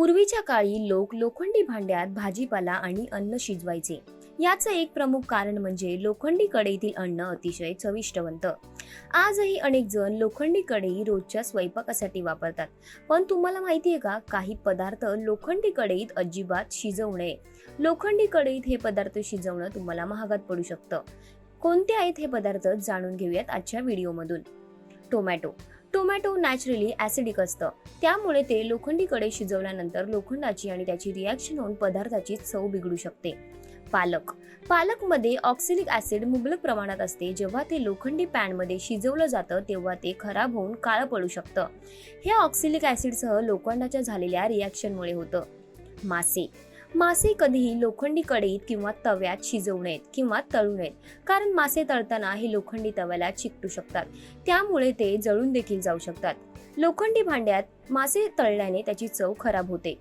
पूर्वीच्या काळी लोक लोखंडी भांड्यात भाजीपाला आणि अन्न शिजवायचे. याचं एक प्रमुख कारण म्हणजे लोखंडी कढईतील अन्न अतिशय चविष्ट बनतं आजही अनेक जण लोखंडी कढई रोजच्या स्वयंपाकासाठी वापरतात. पण तुम्हाला माहितीये का काही पदार्थ लोखंडी कढईत अजिबात शिजवू नये. लोखंडी कढईत हे पदार्थ शिजवणं तुम्हाला महागात पडू शकतं. कोणते आहेत हे पदार्थ जाणून घेऊयात आजच्या व्हिडिओमधून. टोमॅटो. टोमॅटो नॅचरली ॲसिडिक असतं. त्यामुळे ते लोखंडीकडे शिजवल्यानंतर लोखंडाची आणि त्याची रिॲक्शन होऊन पदार्थाची चव बिघडू शकते. पालक. पालकमध्ये ऑक्सिलिक ॲसिड मुबलक प्रमाणात असते. जेव्हा ते लोखंडी पॅनमध्ये शिजवलं जातं तेव्हा ते खराब होऊन काळं पडू शकतं. हे ऑक्सिलिक ॲसिडसह लोखंडाच्या झालेल्या रिॲक्शनमुळे होतं. मासे. मासे कधीही लोखंडी कढईत किंवा तव्यात शिजवू नयेत किंवा तळू नयेत कारण मासे तळताना हे लोखंडी तव्याला चिकटू शकतात. त्यामुळे ते जळून देखील जाऊ शकतात. लोखंडी भांड्यात मासे तळल्याने त्याची चव खराब होते.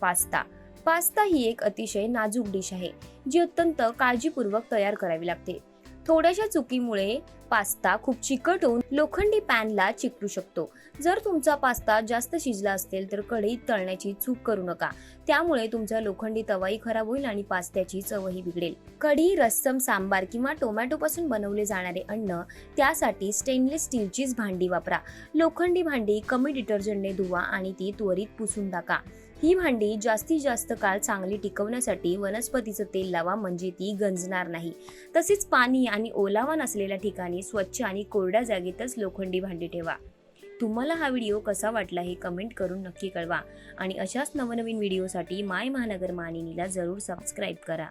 पास्ता. पास्ता ही एक अतिशय नाजूक डिश आहे जी अत्यंत काळजीपूर्वक तयार करावी लागते. थोड्याशा चुकीमुळे पास्ता खूप चिकट होऊन लोखंडी पॅनला चिकटू शकतो. जर तुमचा पास्ता जास्त शिजला असेल तर कढईत तळण्याची चूक करू नका. त्यामुळे तुमचा लोखंडी तवाही खराब होईल आणि पास्त्याची चवही बिघडेल. कढी रस्सम सांबार किंवा टोमॅटो पासून बनवले जाणारे अन्न त्यासाठी स्टेनलेस स्टीलचीच भांडी वापरा. लोखंडी भांडी कमी डिटर्जंटने धुवा आणि ती त्वरित पुसून टाका. ही भांडी जास्तीत जास्त काळ चांगली टिकवण्यासाठी वनस्पतीचं तेल लावा म्हणजे ती गंजणार नाही. तसेच पाणी आणि ओलावा नसलेल्या ठिकाणी ठिकाणी स्वच्छ आणि कोरड्या जागेतच लोखंडी भांडी ठेवा. तुम्हाला हा व्हिडिओ कसा वाटला हे कमेंट करून नक्की कळवा. आणि अशाच नवनवीन व्हिडिओसाठी माय महानगर मानिनीला जरूर सबस्क्राईब करा.